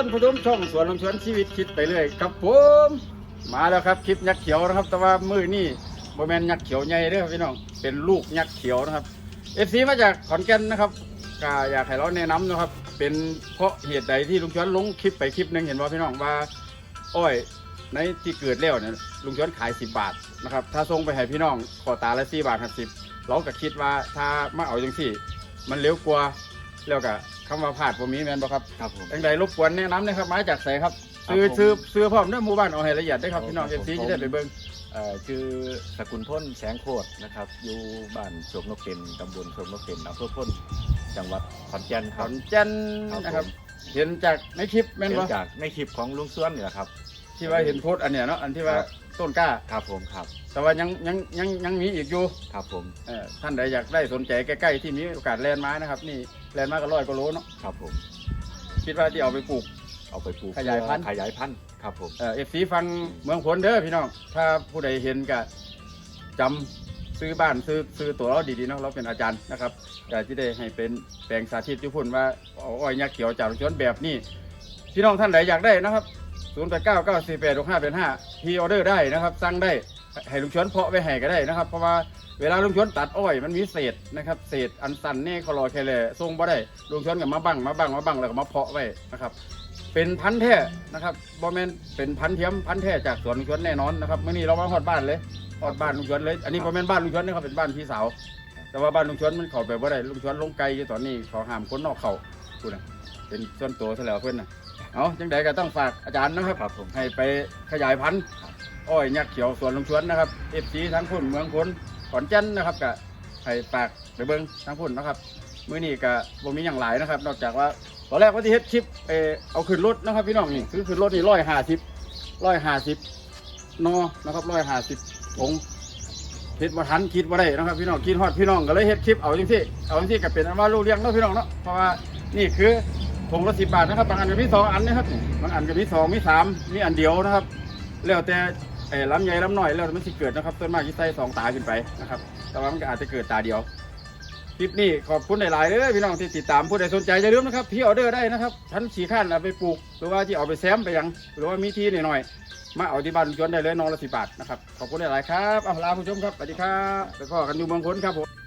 านผู้ชมช่องสวนลมชวนชีวิตคิดไปเรื่อยครับผมมาแล้วครับคลิปยักษ์เขียวนะครับ แต่ว่ามือนี่โมแมนยักษ์เขียวใหญ่เด้อครับพี่น้องเป็นลูกยักษ์เขียวนะครับเอฟซีมาจากขอนแก่นนะครับก็อยากให้เราแนะนำนะครับ เป็นเพราะเหตุใดที่ลุงชวนลงคลิปไปคลิปหนึ่งเห็นว่าพี่น้องว่าอ้อยในที่เกิดแล้วเนี่ยลุงชวนขาย 10 บาทนะครับถ้าส่งไปให้พี่น้องขอตาละ4บาท50เราก็คิดว่าถ้ามาเอาจังสี่ มันเร็วกว่า แล้วก็คำว่าพลาดผมมีแมนบ่ครับครับผมจังใดรบกวนแนะนำนะครับมาจากไสครับครับซื้อผม ซื้อซื้อพร้อมด้วยหมู่บ้านเอาให้ละเอียดด้วยครับผมพี่น้องคเอรับฟซีผมจะได้ไปเบิ่ง เอ่อชื่อสกุลพ้นแสงโคตรนะครับ อยู่บ้านโศกนกเป็นตำบลโศกนกเป็นอำเภอพ้นจังหวัดขอนแก่นขครัอบนแก่นครับนะครับผมเห็นจากในคลิปแม่นเห็นบ่จากในคลิปของลุงส่วนนี่แหละครับ ที่ว่าเห็นโพสต์อันเนี้ยเนาะอันที่ว่าครับ ต้นกล้า ครับผมครับแต่ว่ายังยังยังยังมีอีกอยู่ครับผมเอ่อท่านใดอยากได้สนใจใกล้ๆที่มีโอกาสแลนด์มานะครับนี่แลนด์มาก็ร้อยกว่าโลเนาะครับผม คิดว่าที่เอาไปปลูก เอาไปปลูกขยายพันธุ์ ขยายพันธุ์ครับผม เอฟซีฟังเมืองผลเด้อพี่น้อง ถ้าผู้ใดเห็นก็จำซื้อบ้านซื้อซื้อตัวเราดีๆเนาะเราเป็นอาจารย์นะครับอยากที่ได้ให้เป็นแปลงสาธิตญี่ปุ่นว่าเอาอ้อยยักษ์เขียวจากสวนแบบนี้พี่น้องท่านใดอยากได้นะครับ 0 8 9 9 4 8 6 5เป็น5พีออเดอร์ได้นะครับสั่งได้ให้ลุงชวนเพาะไว้ให้ก็ได้นะครับ เพราะว่าเวลาลุงชวนตัดอ้อยมันมีเศษนะครับเศษอันสันแน่คลอแคลส่งบ่ได้ลุงชวนกับมาบังมาบังมาบังแล้วก็มาเพาะไว้นะครับเป็นพันธุ์แท้นะครับบอแมนเป็นพันธุ์เทียมพันธุ์แท้จากสวนลุงชวนแน่นอนนะครับเมื่อนี้เรามาฮอดบ้านเลยฮอดบ้านลุงชวนเลย อันนี้บอแมนบ้านลุงชวนนะครับเป็นบ้านพี่สาว แต่ว่าบ้านลุงชวนมันเข้าไปบ่ได้ลุงชวนลงไกลอยู่ตอนนี้เขาห้ามคนนอกเข้าพูดนะเป็นส่วนตัวซะแล้วเพื่อนนะ เอาจังใดก็ต้องฝากอาจารย์นะครับ ครับผม ให้ไปขยายพันธุ์ครับอ้อยยักษ์เขียวสวนลุงชวนนะครับเอฟซีทั้งพุ่นเมืองพ้นขอนแก่นนะครับก็ให้ฝากไปเบิ้งทั้งพุ่นนะครับมื้อนี้ก็บ่มีอย่างหลายนะครับ นอกจากว่าตอนแรกว่าที่เฮ็ดคลิปเออเอาขึ้นรถนะครับพี่น้องนี่คือขึ้นรถนี่ร้อยห้าสิบร้อยห้าสิบนอนะครับร้อยห้าสิบองเฮ็ดมาทันคิดว่าได้นะครับพี่น้องคิดฮอดพี่น้องก็เลยเฮ็ดคลิปเอาจังซี่เอาจังซี่ก็เป็นอันว่าลูกเลี้ยงเนาะพี่น้องเนาะเพราะว่านี่คือ ถุงละสิบบาทนะครับ บางอันก็มีสองอันนะครับ บางอันก็มีสองมีสามมีอันเดียวนะครับ แล้วแต่ไอ้ลำใหญ่ลำน้อยแล้วแต่มันสิเกิดนะครับต้นมากที่ใส่สองตาขึ้นไปนะครับ แต่ว่ามันก็อาจจะเกิดตาเดียว คลิปนี้ขอบคุณหลายๆเลยพี่น้องที่ติดตามผู้ใดสนใจอย่าลืมนะครับพี่ออเดอร์ได้นะครับท่านขี่ข้นเอาไปปลูก หรือว่าที่เอาไปแซมไปยัง หรือว่ามีที่หน่อยๆมาเอาที่บ้านชวนได้เลยน้องละสิบบาทนะครับขอบคุณหลายๆครับเอาลาผู้ชมครับสวัสดีครับไปพ่อกันอยู่เมืองพ้นครับผม